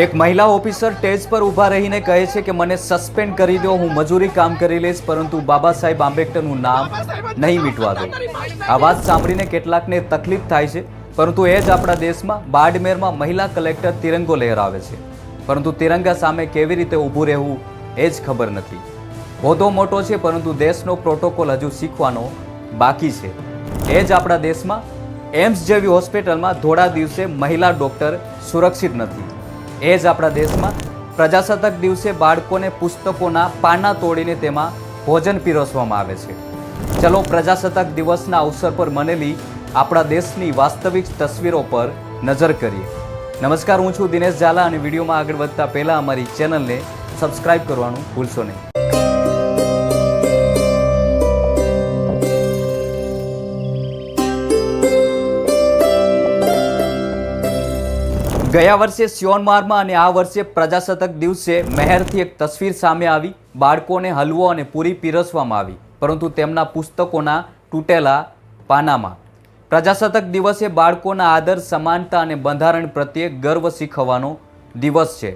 એક મહિલા officer stage પર ઊભા રહીને કહે છે કે મને સસ્પેન્ડ કરી દો, હું મજૂરી કામ કરી લઈશ, પરંતુ બાબા સાહેબ આંબેડકરનું નામ નહીં મીટવા દો. આ વાત સાંભળીને કેટલાકને તકલીફ થાય છે, પરંતુ એ જ આપણા દેશમાં, બાડમેરમાં મહિલા કલેક્ટર તિરંગો લહેરાવે છે. પરંતુ તિરંગા સામે કેવી રીતે ઊભું રહેવું, એ જ ખબર નથી. હોદો મોટો છે, પરંતુ દેશનો પ્રોટોકોલ હજુ શીખવાનો બાકી છે. એ જ આપણા દેશમાં, એમ્સ જેવી હોસ્પિટલમાં થોડા દિવસે મહિલા ડૉક્ટર સુરક્ષિત નથી. એ જ આપણા દેશમાં પ્રજાસત્તાક દિવસે બાળકોને પુસ્તકોના પાના તોડીને તેમાં ભોજન પીરસવામાં આવે છે. ચલો પ્રજાસત્તાક દિવસના અવસર પર બનેલી આપણા દેશની વાસ્તવિક તસવીરો પર નજર કરીએ. નમસ્કાર, હું છું દિનેશ ઝાલા અને વિડીયોમાં આગળ વધતા પહેલાં અમારી ચેનલને સબસ્ક્રાઇબ કરવાનું ભૂલશો નહીં. ગયા વર્ષે સ્યોનમારમાં અને આ વર્ષે પ્રજાસત્તાક દિવસે મહેરથી એક તસવીર સામે આવી. બાળકોને હલવો અને પૂરી પીરસવામાં આવી, પરંતુ તેમના પુસ્તકોના તૂટેલા પાનામાં. પ્રજાસત્તાક દિવસે બાળકોના આદર, સમાનતા અને બંધારણ પ્રત્યે ગર્વ શીખવવાનો દિવસ છે.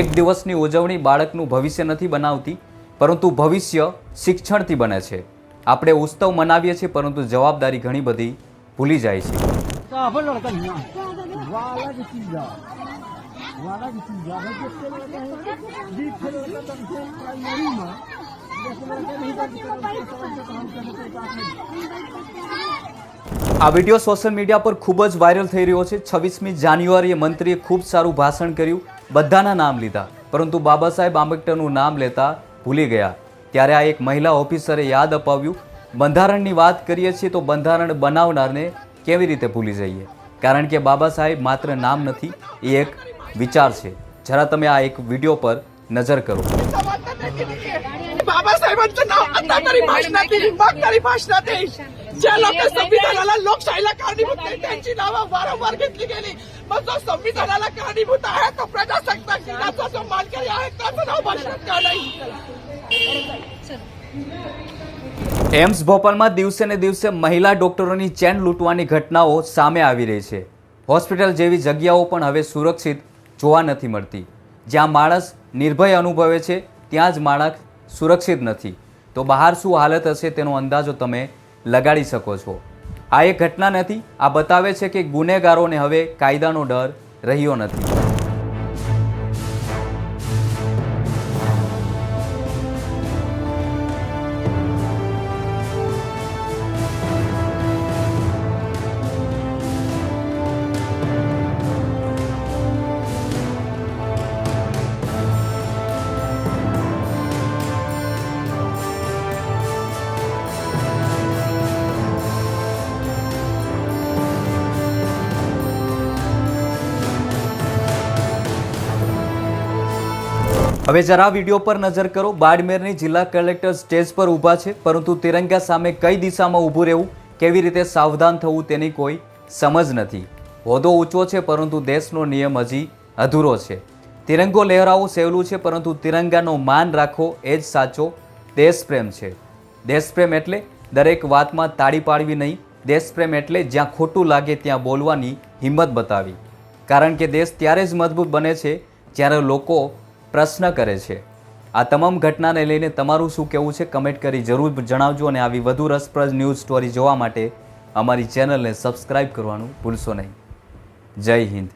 એક દિવસની ઉજવણી બાળકનું ભવિષ્ય નથી બનાવતી, પરંતુ ભવિષ્ય શિક્ષણથી બને છે. આપણે ઉત્સવ મનાવીએ છીએ, પરંતુ જવાબદારી ઘણી બધી ભૂલી જાય છે. काफर लड़का नहीं है वाला की चीज है वाला की चीज है भाई किसके लड़का है जीत के लड़का तब से प्राइमरी में जैसे लड़का नहीं था किसी लड़के समझ के काम करने के साथ આ વિડીયો સોશિયલ મીડિયા પર ખૂબ જ વાયરલ થઈ રહ્યો છે છવ્વીસમી જાન્યુઆરીએ મંત્રીએ ખૂબ સારું ભાષણ કર્યું બધાના નામ લીધા પરંતુ બાબા સાહેબ આંબેડકરનું નામ લેતા ભૂલી ગયા ત્યારે આ એક મહિલા ઓફિસરે યાદ અપાવ્યું બંધારણની વાત કરીએ છીએ તો બંધારણ બનાવનારને કેવી રીતે ભૂલી જઈએ કારણ કે બાબા સાહેબ માત્ર નામ નથી એ એક વિચાર છે જરા તમે આ એક વિડીયો પર નજર કરો बाबासाहेबांचं नाव आता तरी भाषणात येईल मग तरी भाषणात येईल ज्या लोक संविधानाला लोकशाहीला कारणीभूत नाही त्यांची नावं वारंवार घेतली गेली मग जो संविधानाला कारणीभूत आहे तो प्रजासत्ताक दिनाचा जो मानकरी आहे त्याचं नाव भाषणात का नाही એમ્સ ભોપાલમાં દિવસે ને દિવસે મહિલા ડોક્ટરોની ચેન લૂંટવાની ઘટનાઓ સામે આવી રહી છે. હોસ્પિટલ જેવી જગ્યાઓ પણ હવે સુરક્ષિત જોવા નથી મળતી. જ્યાં માણસ નિર્ભય અનુભવે છે, ત્યાં જ માણસ સુરક્ષિત નથી. તો બહાર શું હાલત હશે તેનો અંદાજો તમે લગાડી શકો છો. આ એક ઘટના નથી, આ બતાવે છે કે ગુનેગારોને હવે કાયદાનો ડર રહ્યો નથી. હવે જરા વીડિયો પર નજર કરો. બાડમેરની જિલ્લા કલેક્ટર સ્ટેજ પર ઊભા છે, પરંતુ તિરંગા સામે કઈ દિશામાં ઊભું રહેવું, કેવી રીતે સાવધાન થવું તેની કોઈ સમજ નથી. હોદો ઊંચો છે, પરંતુ દેશનો નિયમ હજી અધૂરો છે. તિરંગો લહેરાવો સહેલું છે, પરંતુ તિરંગાનો માન રાખો એ જ સાચો દેશપ્રેમ છે. દેશપ્રેમ એટલે દરેક વાતમાં તાળી પાડવી નહીં, દેશપ્રેમ એટલે જ્યાં ખોટું લાગે ત્યાં બોલવાની હિંમત બતાવી. કારણ કે દેશ ત્યારે જ મજબૂત બને છે, જ્યારે લોકો પ્રશ્ન કરે છે. આ તમામ ઘટનાને લઈને તમારું શું કહેવું છે? કમેન્ટ કરી જરૂર જણાવજો અને આવી વધુ રસપ્રદ ન્યૂઝ સ્ટોરી જોવા માટે અમારી ચેનલને સબસ્ક્રાઇબ કરવાનું ભૂલશો નહીં. જય હિન્દ.